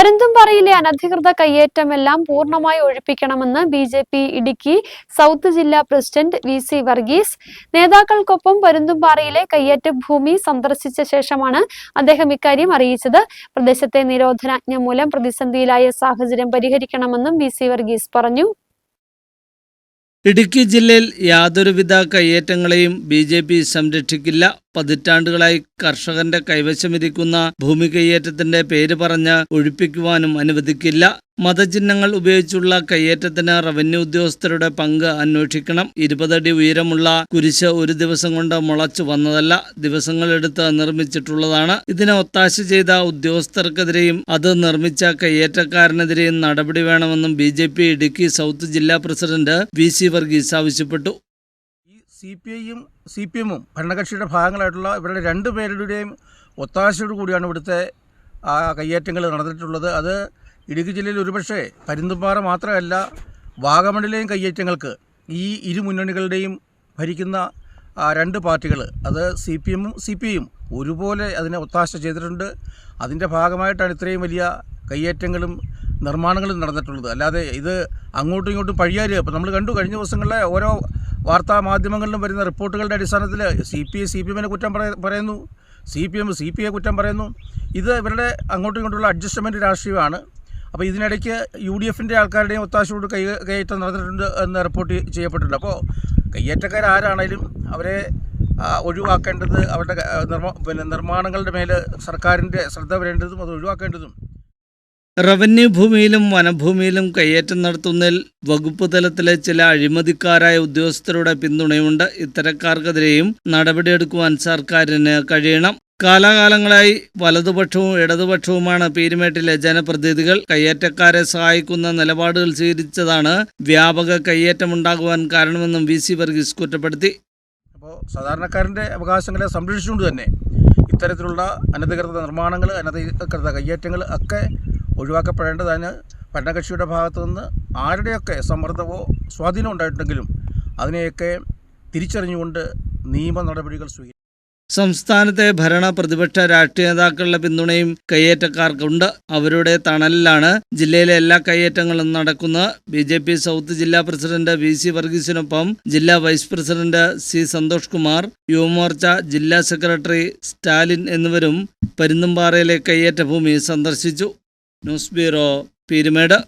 പരുന്തുംപാറയിലെ അനധികൃത കയ്യേറ്റമെല്ലാം പൂർണമായി ഒഴിപ്പിക്കണമെന്ന് B J P Idukki south ജില്ലാ പ്രസിഡന്റ് വി സി വർഗീസ്. നേതാക്കൾക്കൊപ്പം പരുന്തുംപാറയിലെ കയ്യേറ്റ ഭൂമി സന്ദർശിച്ച ശേഷമാണ് അദ്ദേഹം ഇക്കാര്യം അറിയിച്ചത്. പ്രദേശത്തെ നിരോധനാജ്ഞ മൂലം പ്രതിസന്ധിയിലായ സാഹചര്യം പരിഹരിക്കണമെന്നും വി സി വർഗീസ് പറഞ്ഞു. ഇടുക്കി ജില്ലയിൽ യാതൊരുവിധ കയ്യേറ്റങ്ങളെയും ബി ജെ പി സംരക്ഷിക്കില്ല. പതിറ്റാണ്ടുകളായി കർഷകന്റെ കൈവശമിരിക്കുന്ന ഭൂമി കയ്യേറ്റത്തിന്റെ പേര് പറഞ്ഞ് ഒഴിപ്പിക്കുവാനും അനുവദിക്കില്ല. മതചിഹ്നങ്ങൾ ഉപയോഗിച്ചുള്ള കയ്യേറ്റത്തിന് റവന്യൂ ഉദ്യോഗസ്ഥരുടെ പങ്ക് അന്വേഷിക്കണം. ഇരുപതടി ഉയരമുള്ള കുരിശ് ഒരു ദിവസം കൊണ്ട് മുളച്ചു വന്നതല്ല ദിവസങ്ങളെടുത്ത് നിർമ്മിച്ചിട്ടുള്ളതാണ്. ഇതിനെ ഒത്താശ ചെയ്ത ഉദ്യോഗസ്ഥർക്കെതിരെയും അത് നിർമ്മിച്ച കയ്യേറ്റക്കാരനെതിരെയും നടപടി വേണമെന്നും B J P Idukki south ജില്ലാ പ്രസിഡന്റ് വി സി വർഗീസ് ആവശ്യപ്പെട്ടു. സി പി ഐയും സി പി എമ്മും ഭരണകക്ഷിയുടെ ഭാഗങ്ങളായിട്ടുള്ള ഇവരുടെ രണ്ട് പേരുടെയും കൂടിയാണ് ഇവിടുത്തെ ആ കയ്യേറ്റങ്ങൾ നടന്നിട്ടുള്ളത്. അത് ഇടുക്കി ജില്ലയിൽ ഒരുപക്ഷെ പരുന്തുംപാറ മാത്രമല്ല വാഗമണിലെയും കയ്യേറ്റങ്ങൾക്ക് ഈ ഇരു മുന്നണികളുടെയും ഭരിക്കുന്ന രണ്ട് പാർട്ടികൾ അത് സി പി എമ്മും സി പി ഐയും ഒരുപോലെ അതിനെ ഒത്താശ ചെയ്തിട്ടുണ്ട്. അതിന്റെ ഭാഗമായിട്ടാണ് ഇത്രയും വലിയ കയ്യേറ്റങ്ങളും നിർമ്മാണങ്ങളും നടന്നിട്ടുള്ളത്. അല്ലാതെ ഇത് അങ്ങോട്ടും ഇങ്ങോട്ടും പഴിയാൽ അപ്പോൾ നമ്മൾ കണ്ടു കഴിഞ്ഞ ദിവസങ്ങളിലെ ഓരോ വാർത്താ മാധ്യമങ്ങളിലും വരുന്ന റിപ്പോർട്ടുകളുടെ അടിസ്ഥാനത്തിൽ C P I C P എമ്മിനെ കുറ്റം പറയ- പറയുന്നു. C P M C P I കുറ്റം പറയുന്നു. ഇത് ഇവരുടെ അങ്ങോട്ടും ഇങ്ങോട്ടുള്ള അഡ്ജസ്റ്റ്മെന്റ് രാഷ്ട്രീയമാണ്. അപ്പോൾ ഇതിനിടയ്ക്ക് യു ഡി എഫിന്റെ ആൾക്കാരുടെയും ഒത്താശയോട് കൈ കയറ്റം നടന്നിട്ടുണ്ട് എന്ന് റിപ്പോർട്ട് ചെയ്യപ്പെട്ടിട്ടുണ്ട്. അപ്പോൾ കയ്യേറ്റക്കാരാരാണേലും അവരെ ഒഴിവാക്കേണ്ടത് അവരുടെ പിന്നെ നിർമ്മാണങ്ങളുടെ മേൽ സർക്കാരിന്റെ ശ്രദ്ധ വരേണ്ടതും അത് ഒഴിവാക്കേണ്ടതും. റവന്യൂ ഭൂമിയിലും വനഭൂമിയിലും കയ്യേറ്റം നടത്തുന്നതിൽ വകുപ്പ് തലത്തിലെ ചില അഴിമതിക്കാരായ ഉദ്യോഗസ്ഥരുടെ പിന്തുണയുണ്ട്. ഇത്തരക്കാർക്കെതിരെയും നടപടിയെടുക്കുവാൻ സർക്കാരിന് കഴിയണം. കാലാകാലങ്ങളായി വലതുപക്ഷവും ഇടതുപക്ഷവുമാണ് പീരുമേട്ടിലെ ജനപ്രതിനിധികൾ കയ്യേറ്റക്കാരെ സഹായിക്കുന്ന നിലപാടുകൾ സ്വീകരിച്ചതാണ് വ്യാപക കയ്യേറ്റമുണ്ടാകുവാൻ കാരണമെന്നും വി സി വർഗീസ് കുറ്റപ്പെടുത്തി. അപ്പോൾ സാധാരണക്കാരന്റെ അവകാശങ്ങളെ സംരക്ഷിച്ചുകൊണ്ട് തന്നെ ഇത്തരത്തിലുള്ള അനധികൃത നിർമ്മാണങ്ങൾ അനധികൃത കയ്യേറ്റങ്ങൾ ഒക്കെ ഒഴിവാക്കപ്പെടേണ്ടതാണ്. ഭരണകക്ഷിയുടെ ഭാഗത്തു നിന്ന് ആരുടെയൊക്കെ സമ്മർദ്ദമോ സ്വാധീനം ഉണ്ടായിട്ടുണ്ടെങ്കിലും അതിനെയൊക്കെ തിരിച്ചറിഞ്ഞുകൊണ്ട് നിയമ നടപടികൾ സ്വീകരിക്കും സംസ്ഥാനത്തെ ഭരണ പ്രതിപക്ഷ രാഷ്ട്രീയ നേതാക്കളുടെ പിന്തുണയും കയ്യേറ്റക്കാർക്കുണ്ട്. അവരുടെ തണലിലാണ് ജില്ലയിലെ എല്ലാ കയ്യേറ്റങ്ങളും നടക്കുന്നത്. ബി ജെ പി സൗത്ത് ജില്ലാ പ്രസിഡന്റ് വി സി വർഗീസിനൊപ്പം ജില്ലാ vice president C Santhosh Kumar Yuvamorcha ജില്ലാ സെക്രട്ടറി സ്റ്റാലിൻ എന്നിവരും പരുന്തുംപാറയിലെ കയ്യേറ്റ ഭൂമി സന്ദർശിച്ചു. News bureau Peermade.